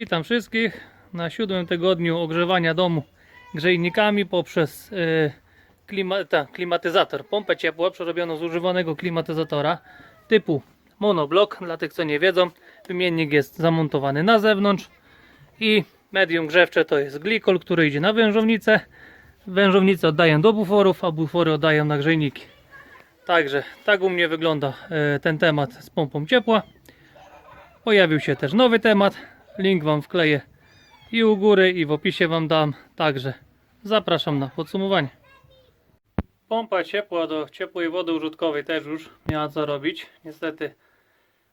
Witam wszystkich na siódmym tygodniu ogrzewania domu grzejnikami poprzez e, klima, klimatyzator, pompę ciepła przerobioną z używanego klimatyzatora typu monoblock. Dla tych co nie wiedzą, wymiennik jest zamontowany na zewnątrz i medium grzewcze to jest glikol, który idzie na wężownicę. Wężownice oddaję do buforów, a bufory oddaję na grzejniki. Także tak u mnie wygląda e, ten temat z pompą ciepła. Pojawił się też nowy temat. Link Wam wkleję i u góry, i w opisie Wam dam. Także zapraszam na podsumowanie. Pompa ciepła do ciepłej wody użytkowej też już miała co robić. Niestety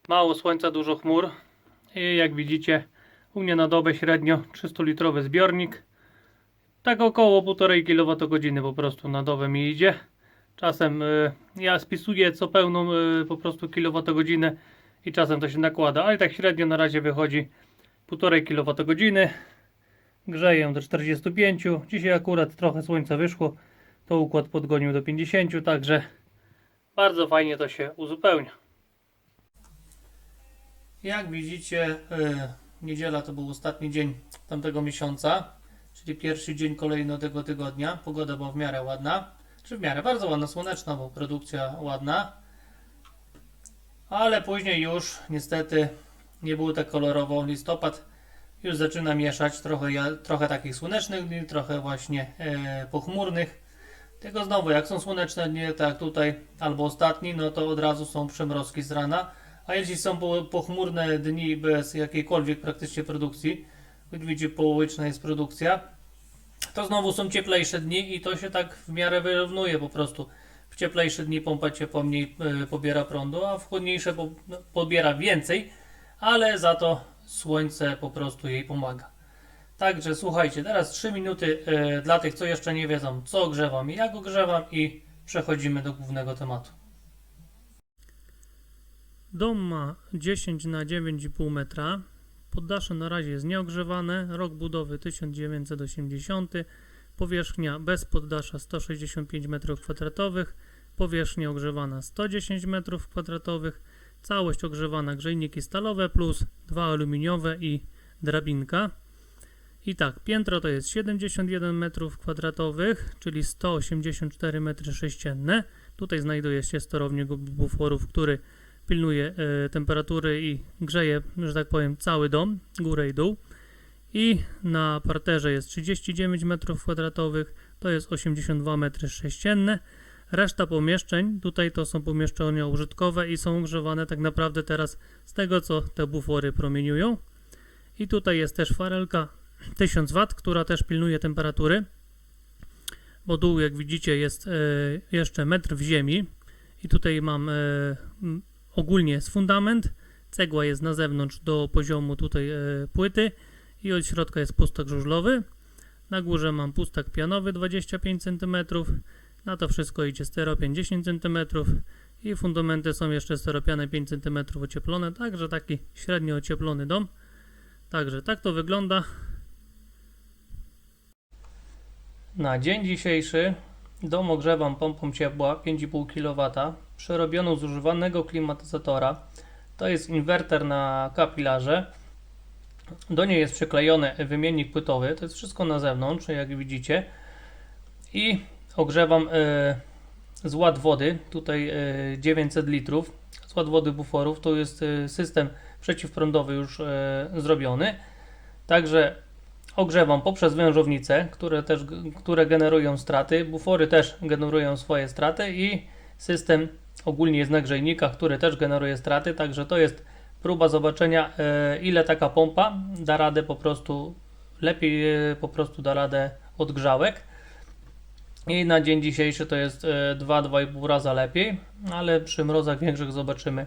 mało słońca, dużo chmur. I jak widzicie, u mnie na dobę średnio 300-litrowy zbiornik. Tak około 1,5 kWh po prostu na dobę mi idzie. Czasem y, ja spisuję co pełną y, po prostu kilowatogodzinę i czasem to się nakłada, ale tak średnio na razie wychodzi 1,5 kWh. Grzeję do 45. Dzisiaj akurat trochę słońca wyszło, to układ podgonił do 50, także bardzo fajnie to się uzupełnia. Jak widzicie, y, niedziela to był ostatni dzień tamtego miesiąca, czyli pierwszy dzień kolejnego tygodnia. Pogoda była w miarę ładna, czy w miarę bardzo ładna, słoneczna, bo produkcja ładna. Ale później już niestety nie było tak kolorowo. Listopad już zaczyna mieszać trochę, trochę takich słonecznych dni, trochę właśnie e, pochmurnych. Tylko znowu, jak są słoneczne dni, tak tutaj, albo ostatni, no to od razu są przymrozki z rana. A jeśli są po- pochmurne dni bez jakiejkolwiek praktycznie produkcji, widzicie, połowiczna jest produkcja, to znowu są cieplejsze dni i to się tak w miarę wyrównuje po prostu. W cieplejsze dni pompa ciepła mniej e, pobiera prądu, a w chłodniejsze no, pobiera więcej, ale za to słońce po prostu jej pomaga. Także słuchajcie, teraz 3 minuty e, dla tych, co jeszcze nie wiedzą, co ogrzewam i jak ogrzewam i przechodzimy do głównego tematu. Dom ma 10 na 9,5 metra. Poddasze na razie jest nieogrzewane. Rok budowy 1980. Powierzchnia bez poddasza 165 m2. Powierzchnia ogrzewana 110 m2. Całość ogrzewana grzejniki stalowe plus dwa aluminiowe i drabinka. I tak, piętro to jest 71 m2, czyli 184 m3. Tutaj znajduje się sterownik buforów, który pilnuje e, temperatury i grzeje, że tak powiem, cały dom, górę i dół. I na parterze jest 39 m2, to jest 82 m3. Reszta pomieszczeń, tutaj to są pomieszczenia użytkowe i są ogrzewane tak naprawdę teraz z tego, co te bufory promieniują. I tutaj jest też farelka 1000 W, która też pilnuje temperatury, bo dół, jak widzicie, jest e, jeszcze metr w ziemi. I tutaj mam e, ogólnie jest fundament, cegła jest na zewnątrz do poziomu tutaj e, płyty i od środka jest pustak żużlowy. Na górze mam pustak pianowy 25 cm. Na to wszystko idzie steropian 10 cm i fundamenty są jeszcze steropiane 5 cm ocieplone, także taki średnio ocieplony dom. Także tak to wygląda. Na dzień dzisiejszy dom ogrzewam pompą ciepła 5,5 kW, przerobioną z używanego klimatyzatora. To jest inwerter na kapilarze. Do niej jest przyklejony wymiennik płytowy. To jest wszystko na zewnątrz, jak widzicie. I ogrzewam e, zład wody. Tutaj e, 900 litrów. Zład wody buforów. To jest e, system przeciwprądowy już e, zrobiony. Także ogrzewam poprzez wężownice, które też które generują straty. Bufory też generują swoje straty i system ogólnie jest na grzejnikach, który też generuje straty. Także to jest próba zobaczenia, e, ile taka pompa da radę po prostu lepiej e, po prostu da radę od grzałek. I na dzień dzisiejszy to jest e, 2-2,5 raza lepiej, ale przy mrozach większych zobaczymy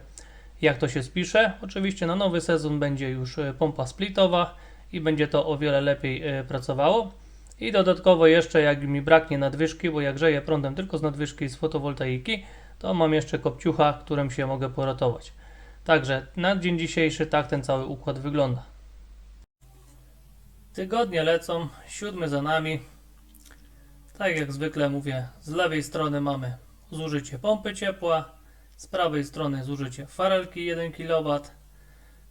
jak to się spisze. Oczywiście na nowy sezon będzie już e, pompa splitowa i będzie to o wiele lepiej e, pracowało. I dodatkowo jeszcze jak mi braknie nadwyżki, bo jak grzeję prądem tylko z nadwyżki z fotowoltaiki, to mam jeszcze kopciucha, którym się mogę poratować. Także na dzień dzisiejszy tak ten cały układ wygląda. Tygodnie lecą, siódmy za nami. Tak jak zwykle mówię, z lewej strony mamy zużycie pompy ciepła, z prawej strony zużycie farelki 1 kW.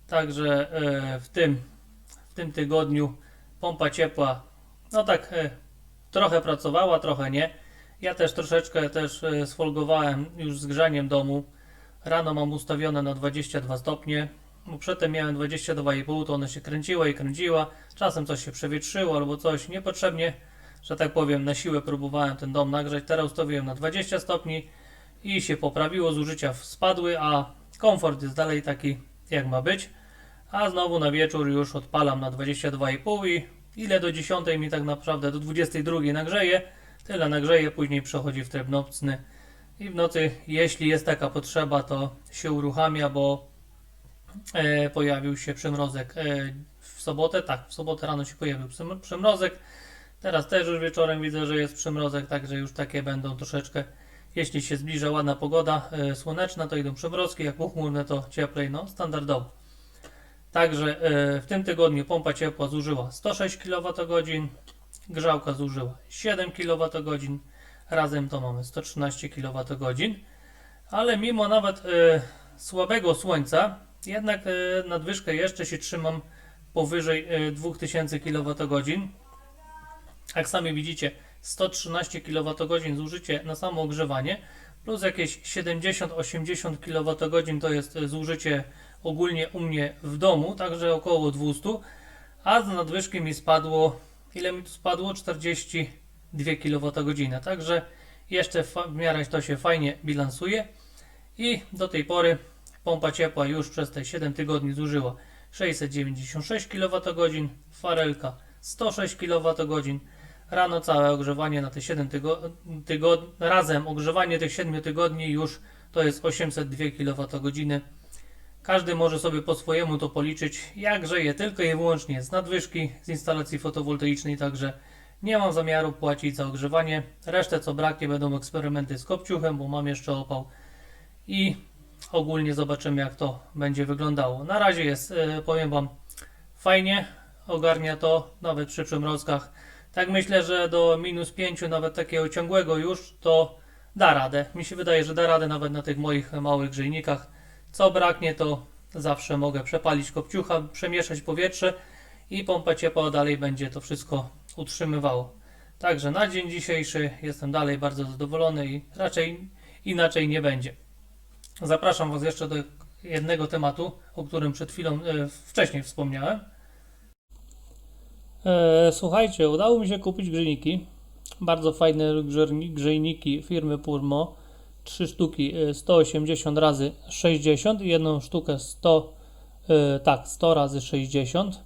Także e, w tym tym tygodniu pompa ciepła, no tak e, trochę pracowała, trochę nie. Ja też troszeczkę też e, sfolgowałem już z grzaniem domu. Rano mam ustawione na 22 stopnie, bo przedtem miałem 22,5, to one się kręciła i kręciła. Czasem coś się przewietrzyło albo coś niepotrzebnie, że tak powiem, na siłę próbowałem ten dom nagrzać. Teraz ustawiłem na 20 stopni i się poprawiło, zużycia spadły, a komfort jest dalej taki jak ma być. A znowu na wieczór już odpalam na 22,5 i ile do 10 mi tak naprawdę do 22 nagrzeje, tyle nagrzeje, później przechodzi w tryb nocny. I w nocy, jeśli jest taka potrzeba, to się uruchamia, bo e, pojawił się przymrozek e, w sobotę. Tak, w sobotę rano się pojawił przym- przymrozek. Teraz też już wieczorem widzę, że jest przymrozek, także już takie będą troszeczkę. Jeśli się zbliża ładna pogoda e, słoneczna, to idą przymrozki, jak pochmurne, to cieplej, no standardowo. Także e, w tym tygodniu pompa ciepła zużyła 106 kWh, grzałka zużyła 7 kWh, razem to mamy 113 kWh, ale mimo nawet e, słabego słońca, jednak nadwyżkę jeszcze się trzymam powyżej e, 2000 kWh. Jak sami widzicie, 113 kWh zużycie na samo ogrzewanie, plus jakieś 70-80 kWh to jest e, zużycie ogólnie u mnie w domu, także około 200, a z nadwyżki mi spadło, ile mi tu spadło? 42 kWh, także jeszcze w miarę to się fajnie bilansuje. I do tej pory pompa ciepła już przez te 7 tygodni zużyła 696 kWh, farelka 106 kWh, rano całe ogrzewanie na te 7 tygodni, tygod- razem ogrzewanie tych 7 tygodni już to jest 802 kWh. Każdy może sobie po swojemu to policzyć, jak grzeje tylko i wyłącznie z nadwyżki z instalacji fotowoltaicznej, także nie mam zamiaru płacić za ogrzewanie. Resztę co braknie będą eksperymenty z kopciuchem, bo mam jeszcze opał i ogólnie zobaczymy jak to będzie wyglądało. Na razie jest, e, powiem Wam, fajnie, ogarnia to nawet przy przymrozkach. Tak myślę, że do minus 5 nawet takiego ciągłego już to da radę. Mi się wydaje, że da radę nawet na tych moich małych grzejnikach. Co braknie, to zawsze mogę przepalić kopciucha, przemieszać powietrze i pompa ciepła dalej będzie to wszystko utrzymywało. Także na dzień dzisiejszy jestem dalej bardzo zadowolony i raczej inaczej nie będzie. Zapraszam Was jeszcze do jednego tematu, o którym przed chwilą e, wcześniej wspomniałem. E, słuchajcie, udało mi się kupić grzejniki. Bardzo fajne grzejniki firmy Purmo. Trzy sztuki e, 180 razy 60 i jedną sztukę 100 e, tak 100 razy 60.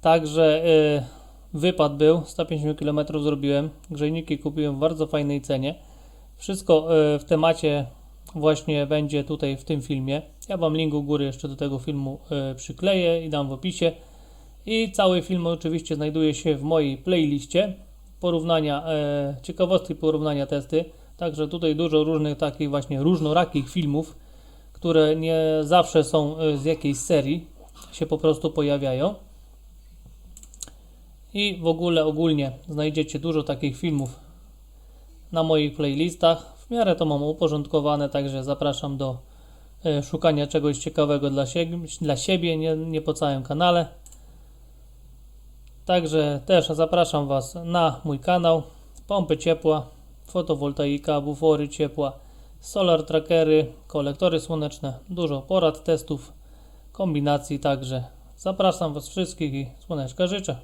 Także e, wypad był 150 km zrobiłem. Grzejniki kupiłem w bardzo fajnej cenie. Wszystko e, w temacie właśnie będzie tutaj w tym filmie. Ja Wam link u góry jeszcze do tego filmu e, przykleję i dam w opisie. I cały film oczywiście znajduje się w mojej playliście porównania, e, ciekawostki porównania testy. Także tutaj dużo różnych takich właśnie różnorakich filmów, które nie zawsze są e, z jakiejś serii, się po prostu pojawiają. I w ogóle ogólnie znajdziecie dużo takich filmów na moich playlistach. W miarę to mam uporządkowane, także zapraszam do e, szukania czegoś ciekawego dla siebie, dla siebie nie, nie po całym kanale. Także też zapraszam Was na mój kanał. Pompy ciepła, fotowoltaika, bufory ciepła, solar trackery, kolektory słoneczne, dużo porad, testów, kombinacji. Także zapraszam Was wszystkich i słoneczka życzę.